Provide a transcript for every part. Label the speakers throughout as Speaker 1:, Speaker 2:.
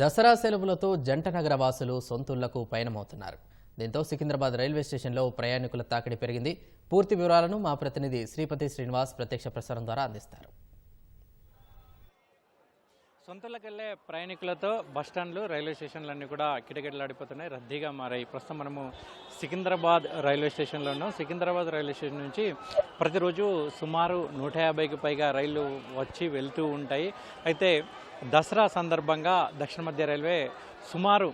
Speaker 1: దసరా సెలవులతో జంట నగర వాసులు సొంతుళ్ళకు పయనమవుతున్నారు. దీంతో సికింద్రాబాద్ రైల్వే స్టేషన్లో ప్రయాణికుల తాకిడి పెరిగింది. పూర్తి వివరాలను మా ప్రతినిధి శ్రీపతి శ్రీనివాస్ ప్రత్యక్ష ప్రసారం ద్వారా అందిస్తారు.
Speaker 2: సొంతలకు వెళ్ళే ప్రయాణికులతో బస్టాండ్లు రైల్వే స్టేషన్లన్నీ కూడా కిటకిటలాడిపోతున్నాయి. రద్దీగా మారాయి. ప్రస్తుతం మనము సికింద్రాబాద్ రైల్వే స్టేషన్లో ఉన్నాం. సికింద్రాబాద్ రైల్వే స్టేషన్ నుంచి ప్రతిరోజు సుమారు నూట యాభైకి పైగా రైళ్ళు వచ్చి వెళ్తూ ఉంటాయి. అయితే దసరా సందర్భంగా దక్షిణ మధ్య రైల్వే సుమారు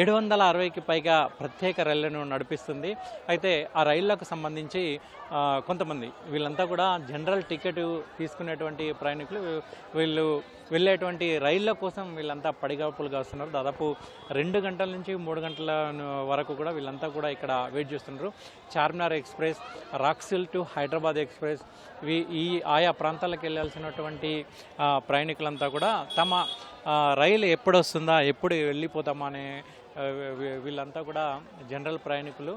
Speaker 2: ఏడు వందల అరవైకి పైగా ప్రత్యేక రైళ్ళను నడిపిస్తుంది. అయితే ఆ రైళ్ళకు సంబంధించి కొంతమంది వీళ్ళంతా కూడా జనరల్ టికెట్ తీసుకునేటువంటి ప్రయాణికులు వీళ్ళు వెళ్ళేటువంటి రైళ్ళ కోసం వీళ్ళంతా పడిగాపులుగా వస్తున్నారు దాదాపు రెండు గంటల నుంచి మూడు గంటల వరకు కూడా వీళ్ళంతా కూడా ఇక్కడ వెయిట్ చేస్తున్నారు. Charminar express Raxaul to Hyderabad express ఇవి ఈ ఆయా ప్రాంతాలకు వెళ్ళాల్సినటువంటి ప్రయాణికులంతా కూడా తమ రైలు ఎప్పుడు వస్తుందా ఎప్పుడు వెళ్ళిపోతామా అనే వీళ్ళంతా కూడా జనరల్ ప్రయాణికులు.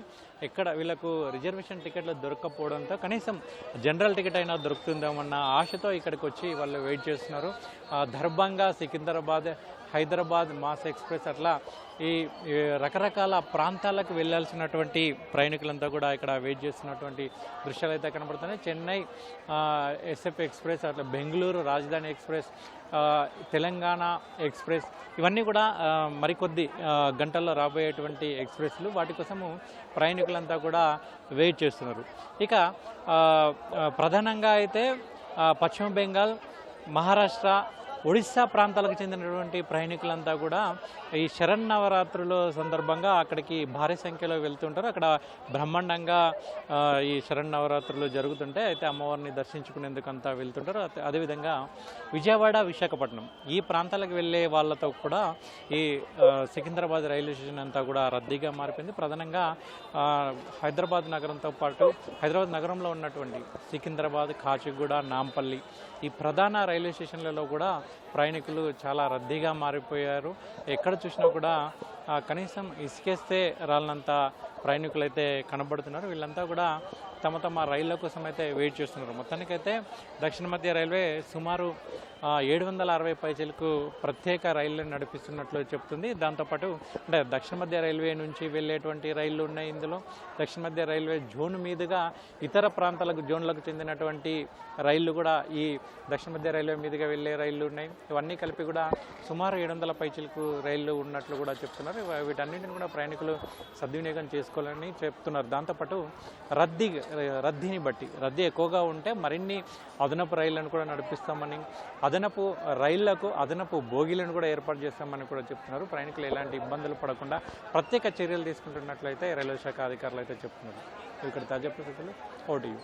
Speaker 2: ఎక్కడ వీళ్ళకు రిజర్వేషన్ టికెట్లు దొరకకపోవడంతో కనీసం జనరల్ టికెట్ అయినా దొరుకుతుందేమన్న ఆశతో ఇక్కడికి వచ్చి వాళ్ళు వెయిట్ చేస్తున్నారు. దర్భంగా సికింద్రాబాద్ హైదరాబాద్ మాస్ ఎక్స్ప్రెస్ అట్లా ఈ రకరకాల ప్రాంతాలకు వెళ్ళాల్సినటువంటి ప్రయాణికులంతా కూడా ఇక్కడ వెయిట్ చేస్తున్నటువంటి దృశ్యాలు అయితే కనబడుతున్నాయి. చెన్నై ఎస్ఎఫ్ ఎక్స్ప్రెస్ అట్లా బెంగళూరు రాజధాని ఎక్స్ప్రెస్ తెలంగాణ ఎక్స్ప్రెస్ ఇవన్నీ కూడా మరికొద్ది గంటల్లో రాబోయేటువంటి ఎక్స్ప్రెస్లు. వాటి కోసము నాయకులంతా కూడా వెయిట్ చేస్తున్నారు. ఇక ప్రధానంగా అయితే పశ్చిమ బెంగాల్ మహారాష్ట్ర ఒడిశా ప్రాంతాలకు చెందినటువంటి ప్రయాణికులంతా కూడా ఈ శరన్నవరాత్రుల సందర్భంగా అక్కడికి భారీ సంఖ్యలో వెళ్తుంటారు. అక్కడ బ్రహ్మాండంగా ఈ ఈ శరన్నవరాత్రులు జరుగుతుంటే అయితే అమ్మవారిని దర్శించుకునేందుకు అంతా వెళ్తుంటారు అదేవిధంగా విజయవాడ విశాఖపట్నం ఈ ప్రాంతాలకు వెళ్ళే వాళ్ళతో కూడా ఈ సికింద్రాబాద్ రైల్వే స్టేషన్ అంతా కూడా రద్దీగా మారిపోయింది. ప్రధానంగా హైదరాబాద్ నగరంతో పాటు హైదరాబాద్ నగరంలో ఉన్నటువంటి సికింద్రాబాద్ కాచిగూడ నాంపల్లి ఈ ప్రధాన రైల్వే స్టేషన్లలో కూడా ప్రయాణికులు చాలా రద్దీగా మారిపోయారు. ఎక్కడ చూసినా కూడా కనీసం ఇసుకేస్తే రాలినంత ప్రయాణికులు అయితే కనబడుతున్నారు. వీళ్ళంతా కూడా తమ తమ రైళ్ళ కోసం అయితే వెయిట్ చేస్తున్నారు. మొత్తానికైతే దక్షిణ మధ్య రైల్వే సుమారు ఏడు వందల అరవై పైసలకు ప్రత్యేక రైళ్ళను నడిపిస్తున్నట్లు చెప్తుంది. దాంతోపాటు అంటే దక్షిణ మధ్య రైల్వే నుంచి వెళ్ళేటువంటి రైళ్ళు ఉన్నాయి ఇందులో. దక్షిణ మధ్య రైల్వే జోన్ మీదుగా ఇతర ప్రాంతాలకు జోన్లకు చెందినటువంటి రైళ్ళు కూడా ఈ దక్షిణ మధ్య రైల్వే మీదుగా వెళ్ళే రైళ్ళు ఉన్నాయి. ఇవన్నీ కలిపి కూడా సుమారు ఏడు వందల పైచలకు రైళ్ళు ఉన్నట్లు కూడా చెప్తున్నారు. ఇవ- వీటన్నిటిని కూడా ప్రయాణికులు సద్వినియోగం చేసుకోవాలని చెప్తున్నారు. దాంతోపాటు రద్దీ రద్దీని బట్టి రద్దీ ఎక్కువగా ఉంటే మరిన్ని అదనపు రైళ్ళను కూడా నడిపిస్తామని అదనపు రైళ్ళకు అదనపు బోగీలను కూడా ఏర్పాటు చేస్తామని కూడా చెప్తున్నారు. ప్రయాణికులు ఎలాంటి ఇబ్బందులు పడకుండా ప్రత్యేక చర్యలు తీసుకుంటున్నట్లయితే రైల్వే శాఖ అధికారులు అయితే చెప్తున్నారు. ఇక్కడ తాజా పరిస్థితులు ఓటీయూ